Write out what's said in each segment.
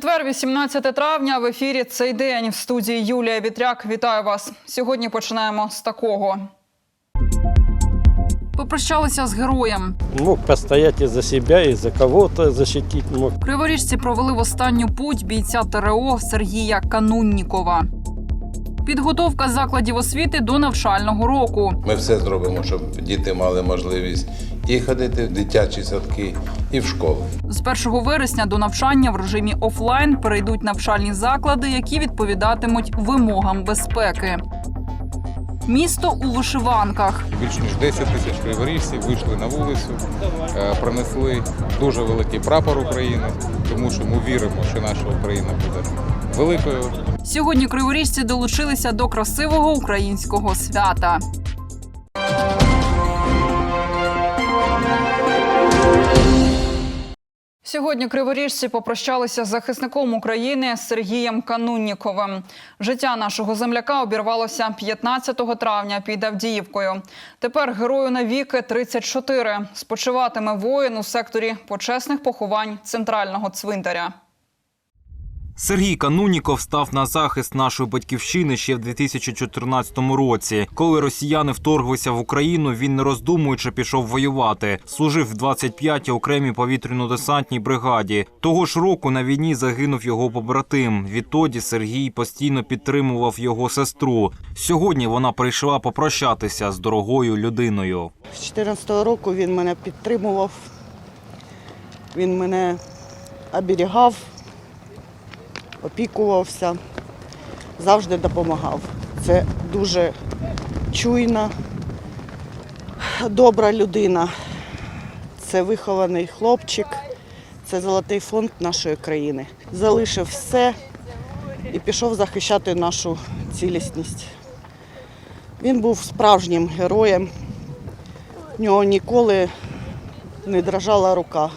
Четвер, 18 травня. В ефірі цей день в студії Юлія Вітряк. Вітаю вас. Сьогодні починаємо з такого. Попрощалися з героєм. Мог постояти за себе і за кого-то защитить мог. Криворіжці провели в останню путь бійця ТРО Сергія Кануннікова. Підготовка закладів освіти до навчального року. Ми все зробимо, щоб діти мали можливість і ходити в дитячі садки, і в школи. З 1 вересня до навчання в режимі офлайн перейдуть навчальні заклади, які відповідатимуть вимогам безпеки. Місто у вишиванках. Більш ніж 10 тисяч криворіжців вийшли на вулицю, е, принесли дуже великий прапор України, тому що ми віримо, що наша Україна буде великою. Сьогодні криворіжці долучилися до красивого українського свята. Сьогодні криворіжці попрощалися з захисником України Сергієм Канунніковим. Життя нашого земляка обірвалося 15 травня під Авдіївкою. Тепер герою навіки 34. Спочиватиме воїн у секторі почесних поховань центрального цвинтаря. Сергій Кануніков став на захист нашої батьківщини ще в 2014 році. Коли росіяни вторглися в Україну, він не роздумуючи пішов воювати. Служив в 25-й окремій повітряно-десантній бригаді. Того ж року на війні загинув його побратим. Відтоді Сергій постійно підтримував його сестру. Сьогодні вона прийшла попрощатися з дорогою людиною. З 14-го року він мене підтримував, він мене оберігав, опікувався, завжди допомагав. Це дуже чуйна, добра людина. Це вихований хлопчик, це золотий фонд нашої країни. Залишив все і пішов захищати нашу цілісність. Він був справжнім героєм. В нього ніколи не дрожала рука.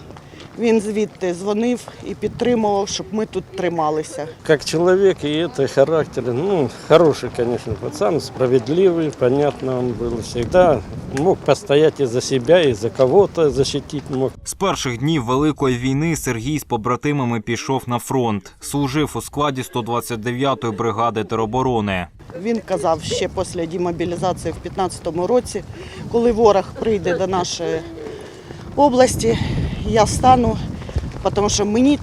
Він звідти дзвонив і підтримував, щоб ми тут трималися. Как человек и это характер, ну, хороший, конечно, пацан, справедливый, понятно он был всегда. Мог постоять и за себя, и за кого-то защитить мог. З перших днів Великої війни Сергій з побратимами пішов на фронт. Служив у складі 129-ї бригади тероборони. Він казав ще після демобілізації в 15-му році, коли ворог прийде до нашої області, я стану, тому що мені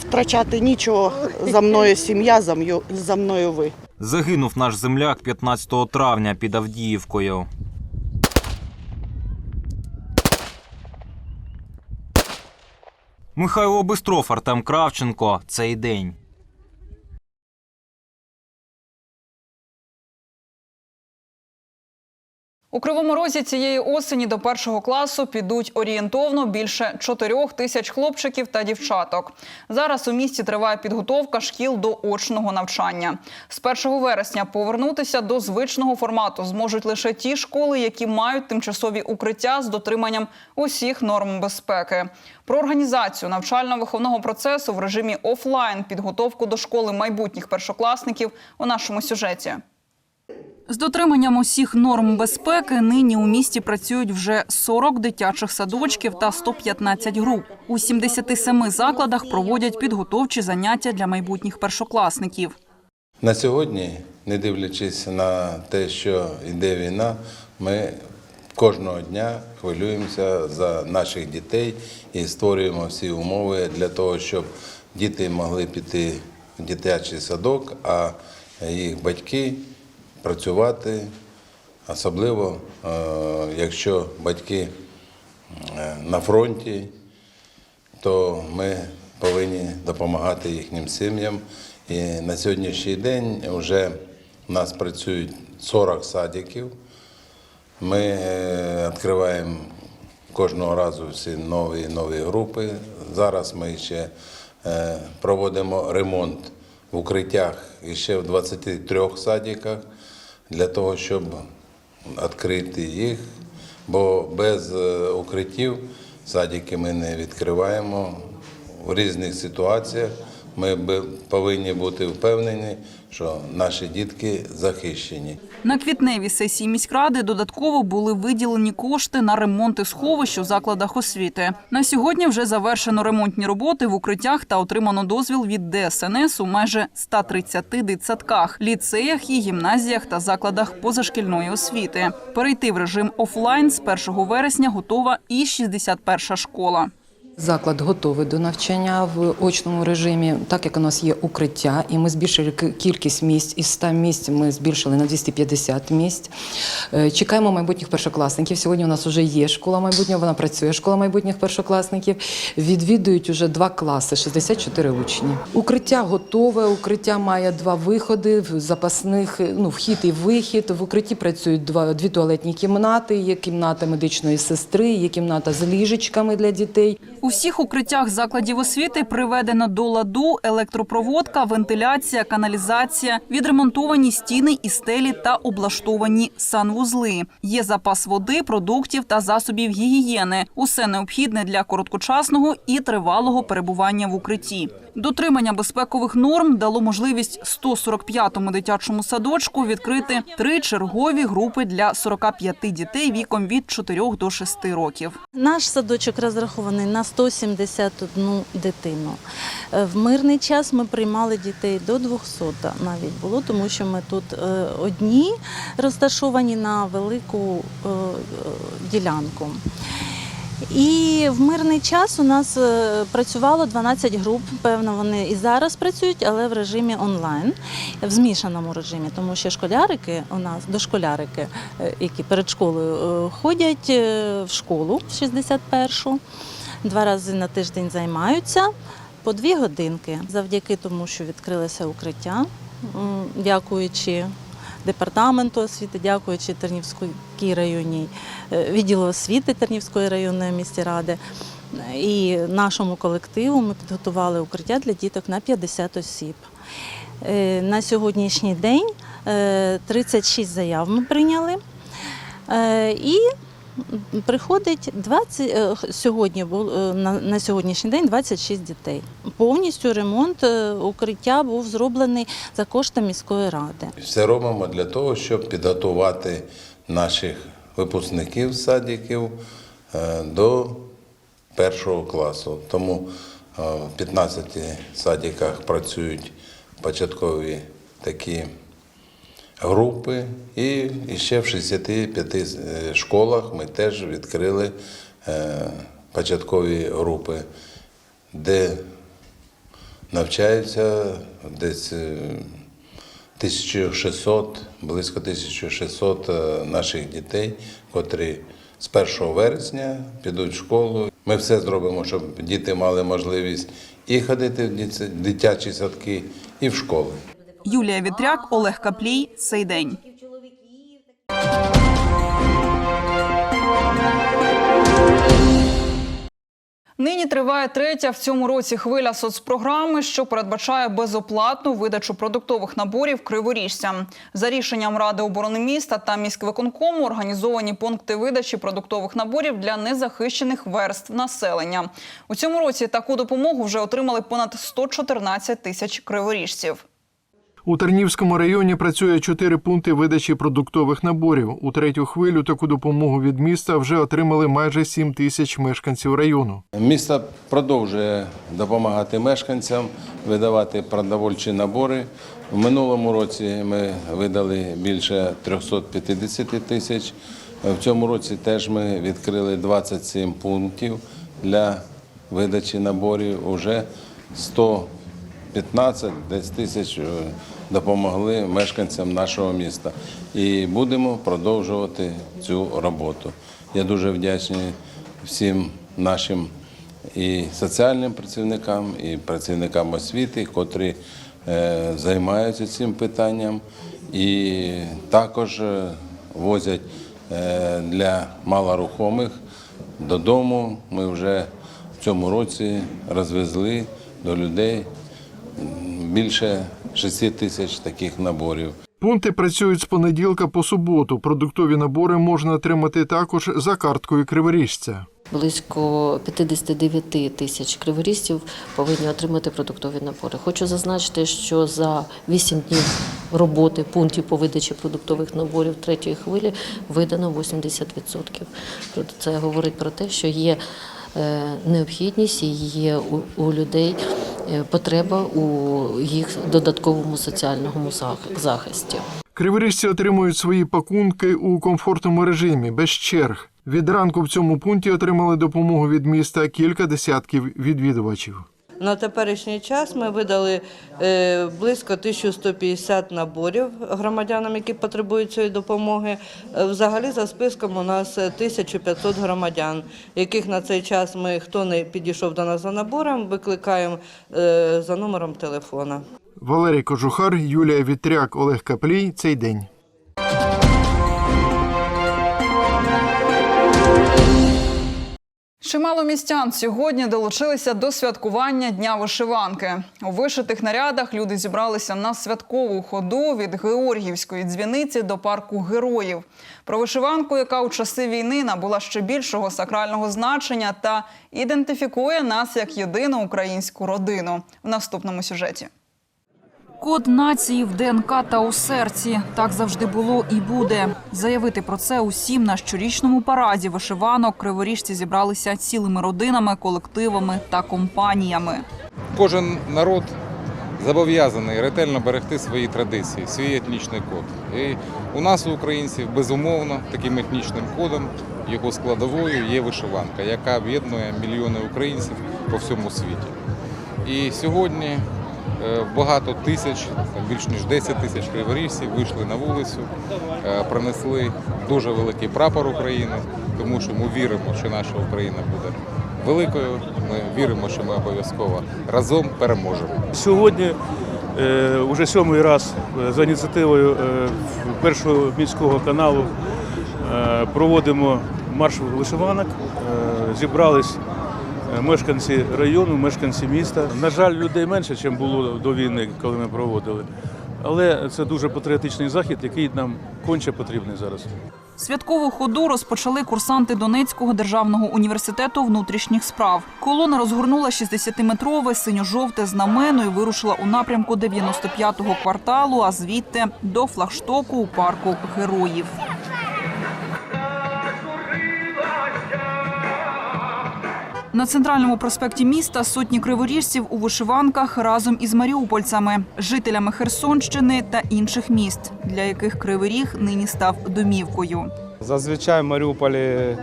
втрачати нічого за мною сім'я, за мною- за мною ви. Загинув наш земляк 15 травня під Авдіївкою. Михайло Бистров, Артем Кравченко. Цей день. У Кривому Розі цієї осені до першого класу підуть орієнтовно більше чотирьох тисяч хлопчиків та дівчаток. Зараз у місті триває підготовка шкіл до очного навчання. З 1 вересня повернутися до звичного формату зможуть лише ті школи, які мають тимчасові укриття з дотриманням усіх норм безпеки. Про організацію навчально-виховного процесу в режимі офлайн підготовку до школи майбутніх першокласників у нашому сюжеті. З дотриманням усіх норм безпеки нині у місті працюють вже 40 дитячих садочків та 115 груп. У 77 закладах проводять підготовчі заняття для майбутніх першокласників. На сьогодні, не дивлячись на те, що йде війна, ми кожного дня хвилюємося за наших дітей і створюємо всі умови для того, щоб діти могли піти в дитячий садок, а їх батьки працювати, особливо е, якщо батьки е, на фронті, то ми повинні допомагати їхнім сім'ям. І на сьогоднішній день вже у нас працюють 40 садиків. Ми е, відкриваємо кожного разу всі нові нові групи. Зараз ми ще проводимо ремонт в укриттях ще в 23 садиках для того, щоб відкрити їх, бо без е, укриттів садики ми не відкриваємо в різних ситуаціях. ми повинні бути впевнені, що наші дітки захищені. На квітневій сесії міськради додатково були виділені кошти на ремонти сховищ у закладах освіти. На сьогодні вже завершено ремонтні роботи в укриттях та отримано дозвіл від ДСНС у майже 130 дитсадках, ліцеях і гімназіях та закладах позашкільної освіти. Перейти в режим офлайн з 1 вересня готова і 61 школа. Заклад готовий до навчання в очному режимі, так як у нас є укриття, і ми збільшили кількість місць із 100 місць. Ми збільшили на 250 місць. Е, Чекаємо майбутніх першокласників. Сьогодні у нас вже є школа майбутнього. Вона працює школа майбутніх першокласників. Відвідують уже два класи, 64 учні. Укриття готове. Укриття має два виходи запасних. Ну, вхід і вихід. В укритті працюють два дві туалетні кімнати. Є кімната медичної сестри, є кімната з ліжечками для дітей. У всіх укриттях закладів освіти приведено до ладу електропроводка, вентиляція, каналізація, відремонтовані стіни і стелі та облаштовані санвузли. Є запас води, продуктів та засобів гігієни. Усе необхідне для короткочасного і тривалого перебування в укритті. Дотримання безпекових норм дало можливість 145-му дитячому садочку відкрити три чергові групи для 45 дітей віком від 4 до 6 років. Наш садочок розрахований на 171 дитину. Е, В мирний час ми приймали дітей до 200 навіть було, тому що ми тут е, одні розташовані на велику е, ділянку. І в мирний час у нас працювало 12 груп. Певно, вони і зараз працюють, але в режимі онлайн, в змішаному режимі, тому що школярики у нас дошколярики, які перед школою ходять в школу 61-шу, два рази на тиждень займаються по дві годинки, завдяки тому, що відкрилося укриття, дякуючи департаменту освіти, дякуючи Тернівській районній е, відділу освіти Тернівської районної міськради і нашому колективу ми підготували укриття для діток на 50 осіб. Е, На сьогоднішній день е, 36 заяв ми прийняли. Е, І приходить 20, е, сьогодні е, на, сьогоднішній день 26 дітей. Повністю ремонт е, укриття був зроблений за кошти міської ради. Все робимо для того, щоб підготувати наших випускників садиків до першого класу. Тому в 15 садиках працюють початкові такі групи, і ще в 65 е, школах ми теж відкрили е, початкові групи, де навчаються десь е, 1600, близько 1600 е, наших дітей, котрі з 1 вересня підуть в школу. Ми все зробимо, щоб діти мали можливість і ходити в дитячі садки, і в школи. Юлія Вітряк, Олег Каплій. Цей день. Нині триває третя в цьому році хвиля соцпрограми, що передбачає безоплатну видачу продуктових наборів криворіжцям. За рішенням Ради оборони міста та міськвиконкому організовані пункти видачі продуктових наборів для незахищених верств населення. У цьому році таку допомогу вже отримали понад 114 тисяч криворіжців. У Тернівському районі працює чотири пункти видачі продуктових наборів. У третю хвилю таку допомогу від міста вже отримали майже 7 тисяч мешканців району. Місто продовжує допомагати мешканцям видавати продовольчі набори. В минулому році ми видали більше 350 тисяч. В цьому році теж ми відкрили 27 пунктів для видачі наборів. Уже 115 десь тисяч е, допомогли мешканцям нашого міста. І будемо продовжувати цю роботу. Я дуже вдячний всім нашим і соціальним працівникам, і працівникам освіти, котрі е, займаються цим питанням, і також е, возять для малорухомих додому. Ми вже в цьому році розвезли до людей більше 6 тисяч таких наборів. Пункти працюють з понеділка по суботу. Продуктові набори можна отримати також за карткою криворіжця. близько 59 тисяч криворістів повинні отримати продуктові набори. Хочу зазначити, що за 8 днів роботи пунктів по видачі продуктових наборів третьої хвилі видано 80%. Тобто Це говорить про те, що є е, необхідність і є у, у людей потреба у їх додатковому соціальному захисті. Криворіжці отримують свої пакунки у комфортному режимі, без черг. Від ранку в цьому пункті отримали допомогу від міста кілька десятків відвідувачів. На теперішній час ми видали е, близько 1150 наборів громадянам, які потребують цієї допомоги. Е, Взагалі, за списком у нас е, 1500 громадян, яких на цей час ми, хто не підійшов до нас за набором, викликаємо е, за номером телефона. Валерій Кожухар, Юлія Вітряк, Олег Каплій. Цей день. Чимало містян сьогодні долучилися до святкування Дня вишиванки. У вишитих нарядах люди зібралися на святкову ходу від Георгіївської дзвіниці до парку героїв. Про вишиванку, яка у часи війни набула ще більшого сакрального значення та ідентифікує нас як єдину українську родину. В наступному сюжеті. Код нації в ДНК та у серці так завжди було і буде. Заявити про це усім на щорічному параді вишиванок криворіжці зібралися цілими родинами, колективами та компаніями. Кожен народ зобов'язаний ретельно берегти свої традиції, свій етнічний код. І у нас, у українців, безумовно, таким етнічним кодом, його складовою є вишиванка, яка об'єднує мільйони українців по всьому світі. І сьогодні багато тисяч, більш ніж 10 тисяч криворіжців вийшли на вулицю, е, принесли дуже великий прапор України, тому що ми віримо, що наша Україна буде великою. Ми віримо, що ми обов'язково разом переможемо. Сьогодні е, уже сьомий раз е, за ініціативою е, першого міського каналу е, проводимо марш вишиванок. Е, зібрались е, мешканці району, мешканці міста. На жаль, людей менше, ніж було до війни, коли ми проводили. Але це дуже патріотичний захід, який нам конче потрібний зараз. Святкову ходу розпочали курсанти Донецького державного університету внутрішніх справ. Колона розгорнула 60-метрове синьо-жовте знамено і вирушила у напрямку 95-го кварталу, а звідти до флагштоку у парку героїв. На центральному проспекті міста сотні криворіжців у вишиванках разом із маріупольцями, жителями Херсонщини та інших міст, для яких Кривий Ріг нині став домівкою. Зазвичай в Маріуполі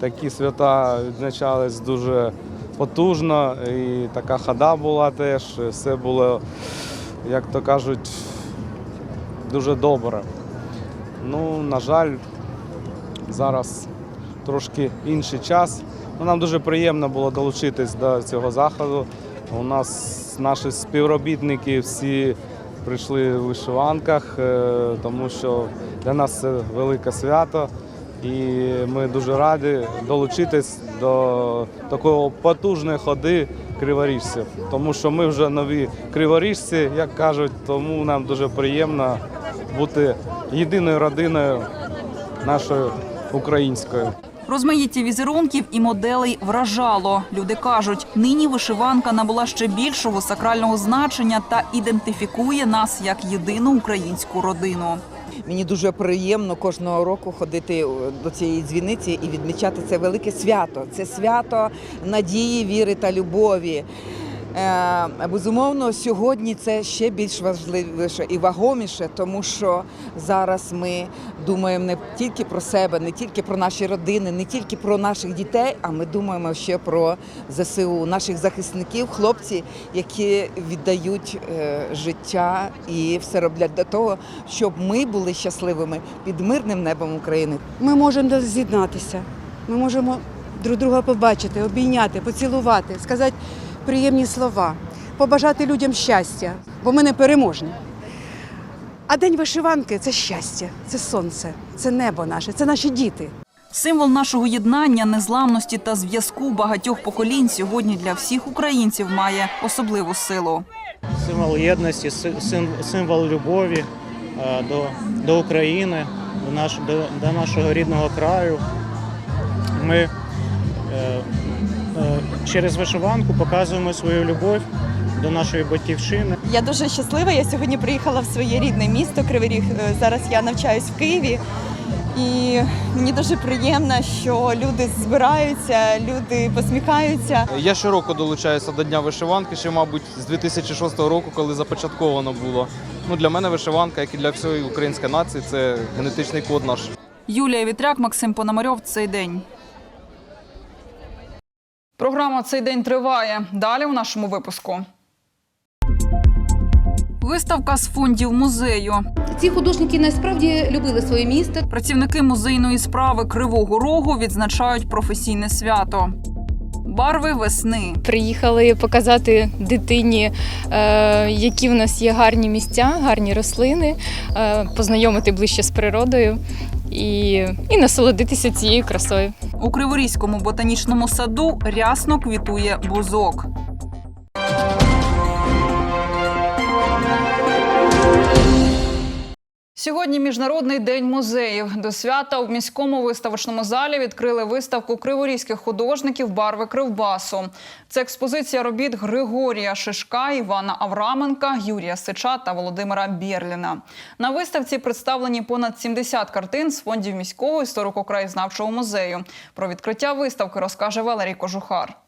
такі свята відзначались дуже потужно, і така хода була теж. Все було, як то кажуть, дуже добре. Ну, на жаль, зараз трошки інший час. Ну, нам дуже приємно було долучитись до цього заходу. У нас наші співробітники всі прийшли в вишиванках, е, тому що для нас це велике свято. І ми дуже раді долучитись до такої потужної ходи криворіжців, тому що ми вже нові криворіжці, як кажуть, тому нам дуже приємно бути єдиною родиною нашою українською. Розмаїття візерунків і моделей вражало. Люди кажуть, нині вишиванка набула ще більшого сакрального значення та ідентифікує нас як єдину українську родину. Мені дуже приємно кожного року ходити е, до цієї дзвіниці і відмічати це велике свято. Це свято надії, віри та любові. Е, Безумовно, сьогодні це ще більш важливіше і вагоміше, тому що зараз ми думаємо не тільки про себе, не тільки про наші родини, не тільки про наших дітей, а ми думаємо ще про ЗСУ, наших захисників, хлопці, які віддають е, життя і все роблять для того, щоб ми були щасливими під мирним небом України. Ми можемо з'єднатися, ми можемо друг друга побачити, обійняти, поцілувати, сказати приємні слова, побажати людям щастя, бо ми не переможні. А день вишиванки це щастя, це сонце, це небо наше, це наші діти. Символ нашого єднання, незламності та зв'язку багатьох поколінь сьогодні для всіх українців має особливу силу. Символ єдності, символ любові е, до, до України, до, наш, до, до нашого рідного краю. Ми е, е, через вишиванку показуємо свою любов до нашої батьківщини. Я дуже щаслива. Я сьогодні приїхала в своє рідне місто Кривий Ріг. Е, Зараз я навчаюсь в Києві. І мені дуже приємно, що люди збираються, люди посміхаються. Я щороку долучаюся до Дня вишиванки, ще, мабуть, з 2006 року, коли започатковано було. Ну, для мене вишиванка, як і для всієї української нації, це генетичний код наш. Юлія Вітряк, Максим Пономарьов. Цей день. Програма цей день триває. Далі у нашому випуску. Виставка з фондів музею. Ці художники насправді любили своє місто. Працівники музейної справи Кривого Рогу відзначають професійне свято. Барви весни. Приїхали показати дитині, е, які в нас є гарні місця, гарні рослини, е, познайомити ближче з природою і, і насолодитися цією красою. У Криворізькому ботанічному саду рясно квітує бузок. Сьогодні міжнародний день музеїв. До свята у міському виставочному залі відкрили виставку криворізьких художників барви кривбасу. Це експозиція робіт Григорія Шишка, Івана Авраменка, Юрія Сича та Володимира Бєрліна. На виставці представлені понад 70 картин з фондів міського історико-краєзнавчого музею. Про відкриття виставки розкаже Валерій Кожухар.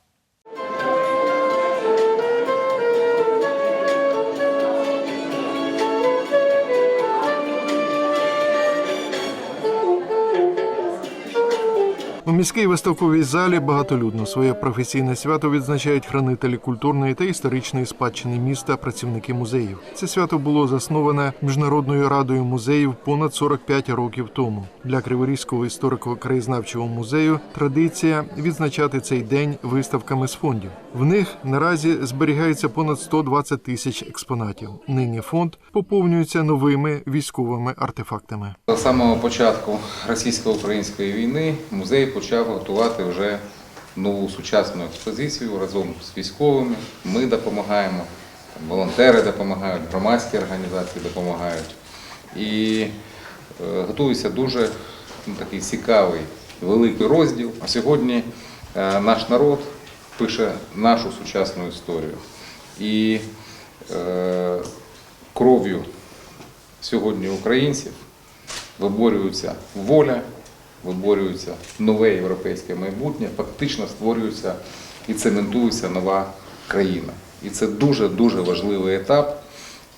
У міській виставковій залі багатолюдно своє професійне свято відзначають хранителі культурної та історичної спадщини міста, працівники музеїв. Це свято було засноване міжнародною радою музеїв понад 45 років тому. Для Криворізького історико-краєзнавчого музею традиція відзначати цей день виставками з фондів. В них наразі зберігається понад 120 тисяч експонатів. Нині фонд поповнюється новими військовими артефактами. З самого початку російсько-української війни музей почав готувати вже нову сучасну експозицію разом з військовими. Ми допомагаємо, волонтери допомагають, громадські організації допомагають. І е, готується дуже ну, такий цікавий великий розділ. А сьогодні е, наш народ пише нашу сучасну історію. І е, кров'ю сьогодні українців виборюється воля, виборюється нове європейське майбутнє, фактично створюється і цементується нова країна. І це дуже-дуже важливий етап.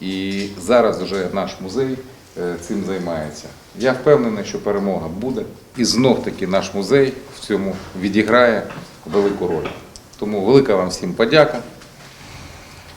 І зараз вже наш музей е, цим займається. Я впевнений, що перемога буде. І знов таки наш музей в цьому відіграє велику роль. Тому велика вам всім подяка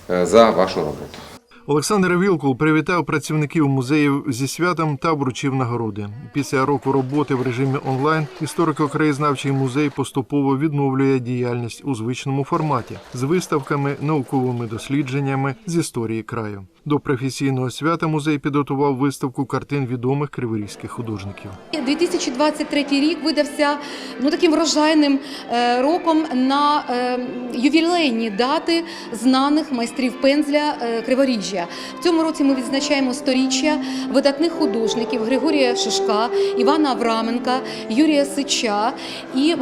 е, за вашу роботу. Олександр Вілкул привітав працівників музеїв зі святом та вручив нагороди. Після року роботи в режимі онлайн історико-краєзнавчий музей поступово відновлює діяльність у звичному форматі з виставками, науковими дослідженнями з історії краю. До професійного свята музей підготував виставку картин відомих криворізьких художників. 2023 рік видався ну таким врожайним е, роком на е, ювілейні дати знаних майстрів пензля е, Криворіжжя. В цьому році ми відзначаємо сторіччя видатних художників Григорія Шишка, Івана Авраменка, Юрія Сича і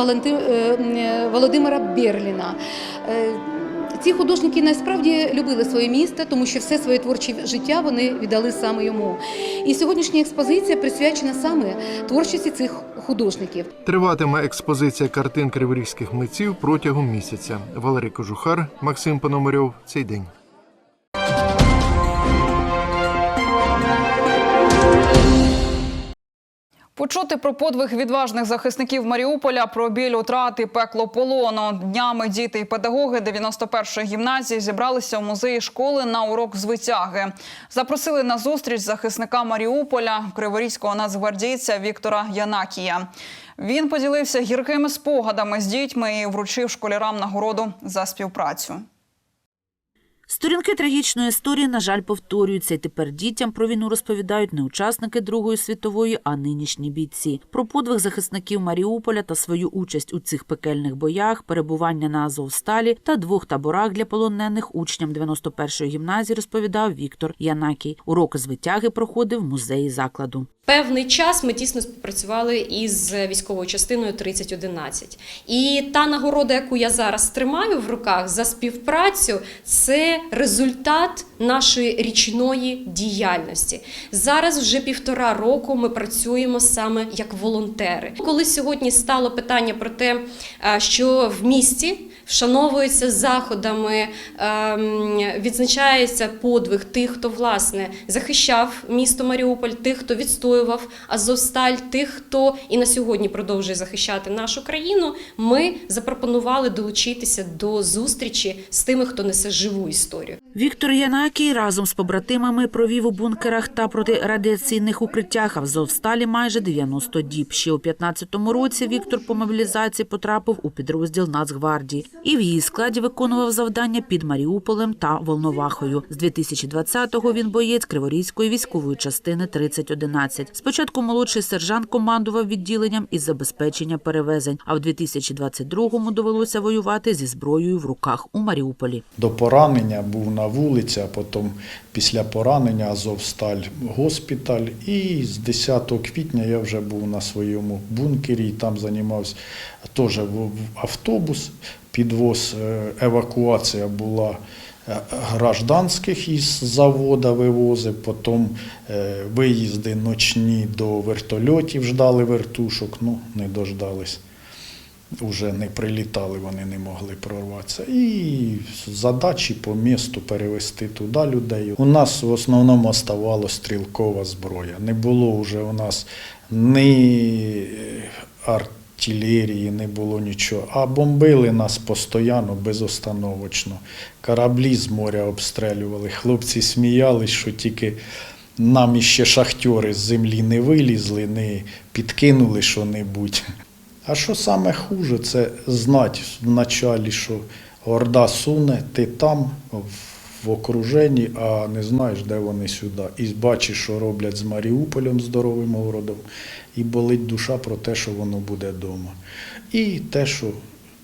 Володимира Берліна. Ці художники насправді любили своє місто, тому що все своє творче життя вони віддали саме йому. І сьогоднішня експозиція присвячена саме творчості цих художників. Триватиме експозиція картин криворізьких митців протягом місяця. Валерій Кожухар, Максим Пономарьов. Цей день. Почути про подвиг відважних захисників Маріуполя, про біль утрати, пекло полону. Днями діти і педагоги 91-ї гімназії зібралися у музеї школи на урок звитяги. Запросили на зустріч захисника Маріуполя, криворізького нацгвардійця Віктора Янакія. Він поділився гіркими спогадами з дітьми і вручив школярам нагороду за співпрацю. Сторінки трагічної історії, на жаль, повторюються. І тепер дітям про війну розповідають не учасники Другої світової, а нинішні бійці. Про подвиг захисників Маріуполя та свою участь у цих пекельних боях, перебування на Азовсталі та двох таборах для полонених учням 91-ї гімназії розповідав Віктор Янакій. Урок з витяги проходив в музеї закладу. Певний час ми тісно співпрацювали із військовою частиною 3011. І та нагорода, яку я зараз тримаю в руках за співпрацю, це результат нашої річної діяльності. Зараз вже півтора року ми працюємо саме як волонтери. Коли сьогодні стало питання про те, що в місті вшановуються заходами, ем, відзначається подвиг тих, хто власне захищав місто Маріуполь, тих, хто відстоював Азовсталь, тих, хто і на сьогодні продовжує захищати нашу країну. Ми запропонували долучитися до зустрічі з тими, хто несе живу історію. Віктор Янакій разом з побратимами провів у бункерах та протирадіаційних укриттях Азовсталі майже 90 діб. Ще у 15-му році Віктор по мобілізації потрапив у підрозділ Нацгвардії і в її складі виконував завдання під Маріуполем та Волновахою. З 2020-го він боєць Криворізької військової частини 3011. Спочатку молодший сержант командував відділенням із забезпечення перевезень, а в 2022-му довелося воювати зі зброєю в руках у Маріуполі. До поранення був на вулиці, а потім після поранення Азовсталь госпіталь. І з 10 квітня я вже був на своєму бункері і там займався теж автобус, підвоз, е, евакуація була е, гражданських із завода вивозив, потім е, виїзди ночні до вертольотів ждали вертушок, ну не дождались. Уже не прилітали, вони не могли прорватися. І задачі по місту перевести туди людей. У нас в основному оставалася стрілкова зброя. Не було вже у нас ні артилерії, не було нічого. А бомбили нас постійно, безостановочно. Кораблі з моря обстрілювали. Хлопці сміялись, що тільки нам іще шахтери з землі не вилізли, не підкинули що-небудь. А що саме хуже, це знати вначалі, що Орда суне, ти там в окруженні, а не знаєш, де вони сюди. І бачиш, що роблять з Маріуполем здоровим городом, і болить душа про те, що воно буде вдома. І те, що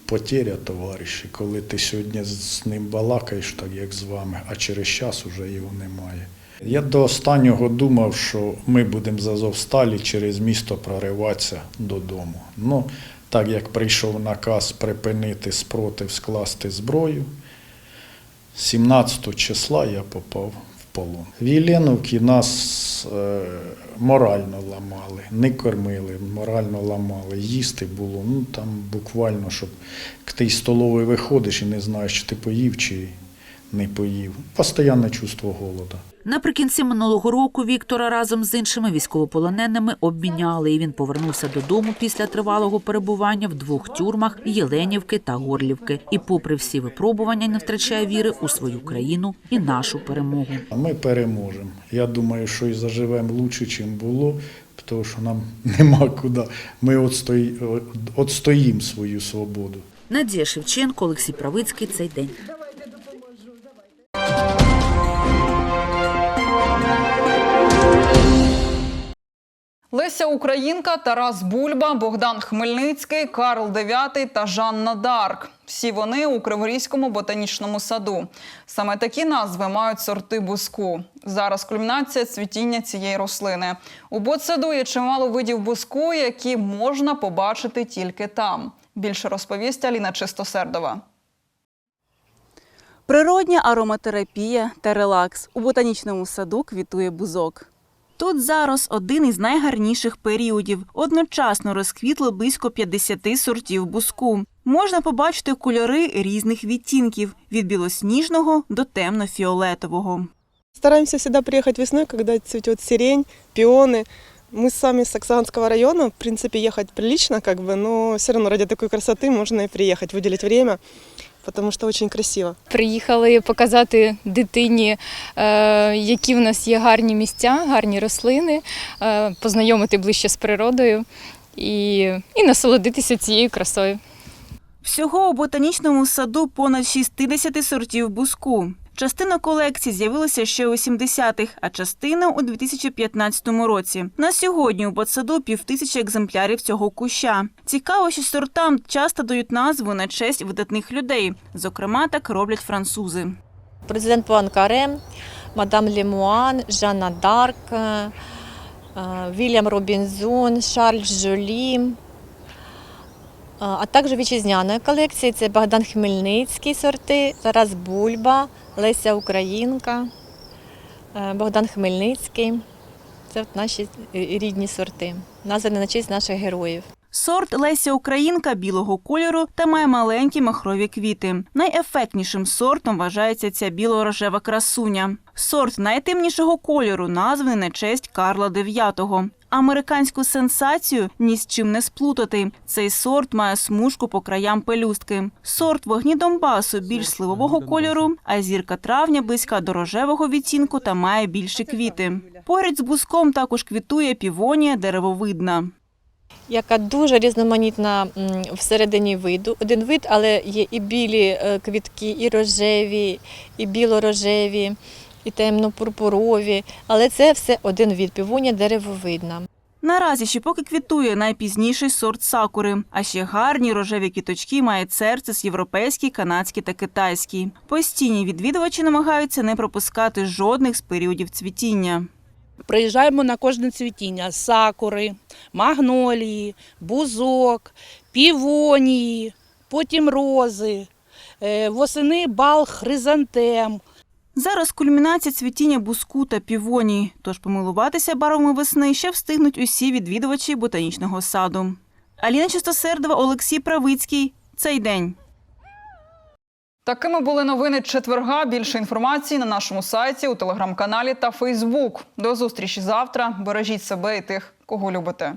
потеря товариші, коли ти сьогодні з ним балакаєш, так як з вами, а через час уже його немає. Я до останнього думав, що ми будемо з Азовсталі через місто прориватися додому. Ну, так як прийшов наказ припинити спротив, скласти зброю, 17 числа я попав в полон. В Єленовці нас е, морально ламали, не кормили, морально ламали. Їсти було, ну там буквально, щоб ти з столової виходиш і не знаєш, чи ти поїв чи не поїв. Постоянне чувство голоду. Наприкінці минулого року Віктора разом з іншими військовополоненими обміняли, і він повернувся додому після тривалого перебування в двох тюрмах Єленівки та Горлівки. І, попри всі випробування, не втрачає віри у свою країну і нашу перемогу. Ми переможемо. Я думаю, що і заживемо лучше, ніж було, тому що нам нема куди. Ми отстоїмо свою свободу. Надія Шевченко, Олексій Правицький. Цей день. Леся Українка, Тарас Бульба, Богдан Хмельницький, Карл IX та Жанна Дарк. Всі вони у Криворізькому ботанічному саду. Саме такі назви мають сорти буску. Зараз кульмінація цвітіння цієї рослини. У ботсаду є чимало видів буску, які можна побачити тільки там. Більше розповість Аліна Чистосердова. Природня ароматерапія та релакс. У ботанічному саду квітує бузок. Тут зараз один із найгарніших періодів. Одночасно розквітло близько 50 сортів бузку. Можна побачити кольори різних відтінків від білосніжного до темно-фіолетового. Стараемся всегда приехать весной, когда цветет сирень, пионы. Мы сами с Оксанского района, в принципе, ехать прилично, как бы, но все равно ради такой красоты можно и приехать, выделить время, потому що дуже красиво. Приїхали показати дитині, е, які в нас є гарні місця, гарні рослини, е, познайомити ближче з природою і, і насолодитися цією красою. Всього у ботанічному саду понад 60 сортів бузку. Частина колекції з'явилася ще у 70-х, а частина у 2015 році. На сьогодні у ботсаду півтисячі екземплярів цього куща. Цікаво, що сортам часто дають назву на честь видатних людей. Зокрема, так роблять французи. Президент Пуанкаре, мадам Лемуан, Жанна Дарк, е, Вільям Робінзон, Шарль Жолі, а також вітчизняної колекції це Богдан Хмельницький сорти, Тарас Бульба, Леся Українка, е, Богдан Хмельницький. Це наші рідні сорти, названі на честь наших героїв. Сорт Леся Українка білого кольору та має маленькі махрові квіти. Найефектнішим сортом вважається ця біло-рожева красуня. Сорт найтемнішого кольору названий на честь Карла IX. Американську сенсацію ні з чим не сплутати. Цей сорт має смужку по краям пелюстки. Сорт вогні Донбасу більш сливового кольору, а зірка травня близька до рожевого відтінку та має більші квіти. Поряд з буском також квітує півонія деревовидна. яка дуже різноманітна всередині виду. Один вид, але є і білі е, квітки, і рожеві, і біло-рожеві, і темно-пурпурові. Але це все один від півонія деревовидна. Наразі ще поки квітує найпізніший сорт сакури, а ще гарні рожеві квіточки має церцис європейський, канадський та китайський. Постійні відвідувачі намагаються не пропускати жодних з періодів цвітіння. Приїжджаємо на кожне цвітіння: сакури, магнолії, бузок, півонії, потім рози, е, восени бал хризантем. Зараз кульмінація цвітіння буску та півонії, тож помилуватися барвами весни ще встигнуть усі відвідувачі ботанічного саду. Аліна Чистосердова, Олексій Правицький. Цей день. Такими були новини четверга. Більше інформації на нашому сайті, у телеграм-каналі та Фейсбук. До зустрічі завтра. Бережіть себе і тих, кого любите.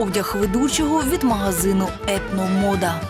Одяг ведучого від магазину Етномода.